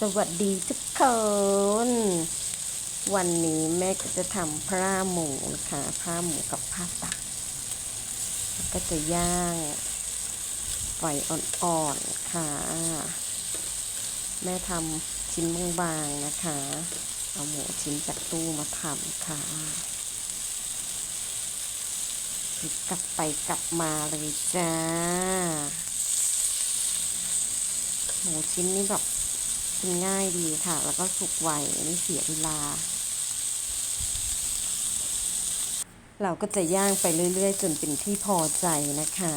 สวัสดีทุกคน วันนี้แม่ก็จะทำพร่าหมูนะคะพร่าหมูกับผ้าตัก ก็จะย่างไฟอ่อนๆค่ะ แม่ทำชิ้นบางๆนะคะ เอาหมูชิ้นจากตู้มาทำค่ะกลับไปกลับมาเลยจ้า หมูชิ้นนี้แบบ กินง่ายดีค่ะ แล้วก็สุกไวไม่เสียเวลา เราก็จะย่างไปเรื่อย ๆ จนเป็นที่พอใจนะคะ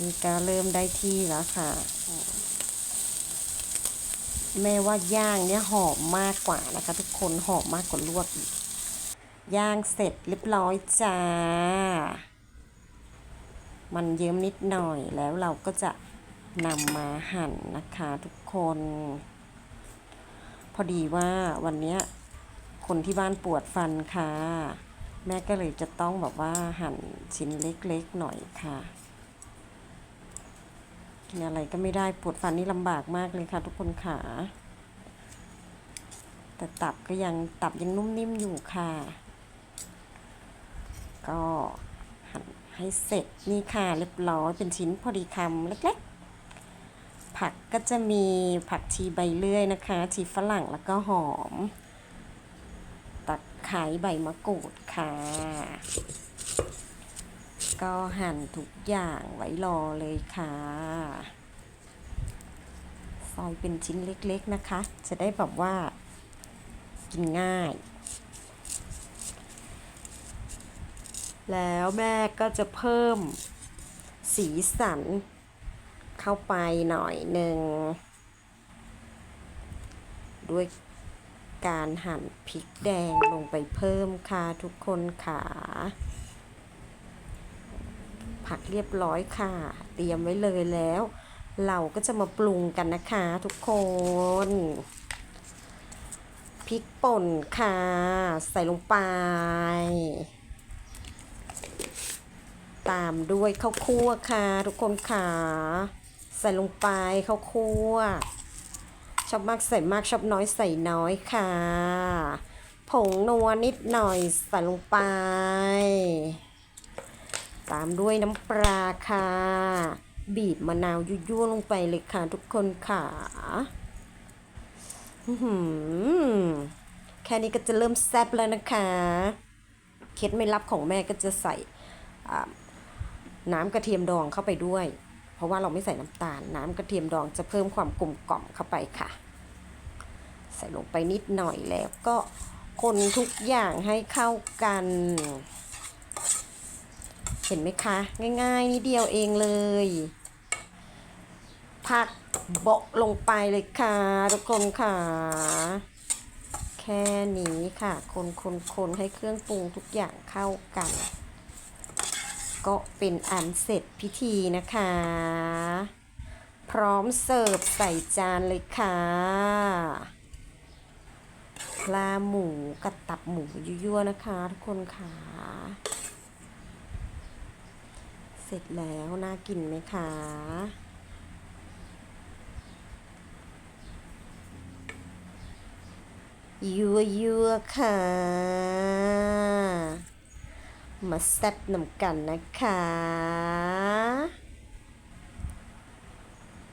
นี่ก็เริ่มได้ที่แล้วค่ะ แม่ว่าย่างเนี่ยหอมมากกว่านะคะ ทุกคนหอมมากกว่าลวกอีกย่างเสร็จเรียบร้อยจ้า มันเยิ้มนิดหน่อยแล้วเราก็จะ นำมาหั่นนะคะทุกคน พอดีว่าวันนี้คนที่บ้านปวดฟันค่ะ แม่ก็เลยจะต้องแบบว่าหั่นชิ้นเล็กๆหน่อยค่ะกินอะไรก็ไม่ได้ปวดฟันนี่ลำบากมากเลยค่ะ ทุกคนขาแต่ตับก็ยังตับยังนุ่มนิ่มอยู่ค่ะ ก็หั่นให้เสร็จนี่ค่ะเรียบร้อยเป็นชิ้นพอดีคำเล็กๆ ผักก็จะมีผักชีใบเลื่อยนะคะ ชีฝรั่งแล้วก็หอมตะไคร้ใบมะกรูดค่ะ ก็หั่นทุกอย่างไว้รอเลยค่ะซอยเป็นชิ้นเล็กๆนะคะ จะได้แบบว่ากินง่าย แล้วแม่ก็จะเพิ่มสีสัน เข้าไปหน่อยหนึ่ง ด้วยการหั่นพริกแดงลงไปเพิ่มค่ะทุกคนค่ะ ผักเรียบร้อยค่ะ เตรียมไว้เลยแล้ว เราก็จะมาปรุงกันนะคะทุกคนพริกป่นค่ะ ใส่ลงไป ตามด้วยข้าวคั่วค่ะ ทุกคนค่ะ ใส่ลงไปข้าวคั่ว ชอบมากใส่มากชอบน้อยใส่น้อยค่ะ ผงนัวนิดหน่อยใส่ลงไป ตามด้วยน้ำปลาค่ะ บีบมะนาวยั่วๆลงไปเลยค่ะทุกคนค่ะแค่นี้ก็จะเริ่มแซ่บแล้วนะคะ เคล็ดไม่ลับของแม่ก็จะใส่น้ำกระเทียมดองเข้าไปด้วย ราะว่าเราไม่ใส่น้ำตาล น้ำกระเทียมดองจะเพิ่มความกลมกล่อมเข้าไปค่ะ ใส่ลงไปนิดหน่อยแล้วก็คนทุกอย่างให้เข้ากัน เห็นไหมคะ ง่ายๆนิดเดียวเองเลย ผักโบะลงไปเลยค่ะทุกคนค่ะ แค่นี้ค่ะ คนคนคนให้เครื่องปรุงทุกอย่างเข้ากัน ก็เป็นอันเสร็จพิธีนะคะ พร้อมเสิร์ฟใส่จานเลยค่ะปลาหมูกับตับหมูยั่วๆนะคะ ทุกคนค่ะ เสร็จแล้วน่ากินไหมคะยั่วยั่วๆค่ะ มาแซ่บนำกันนะคะ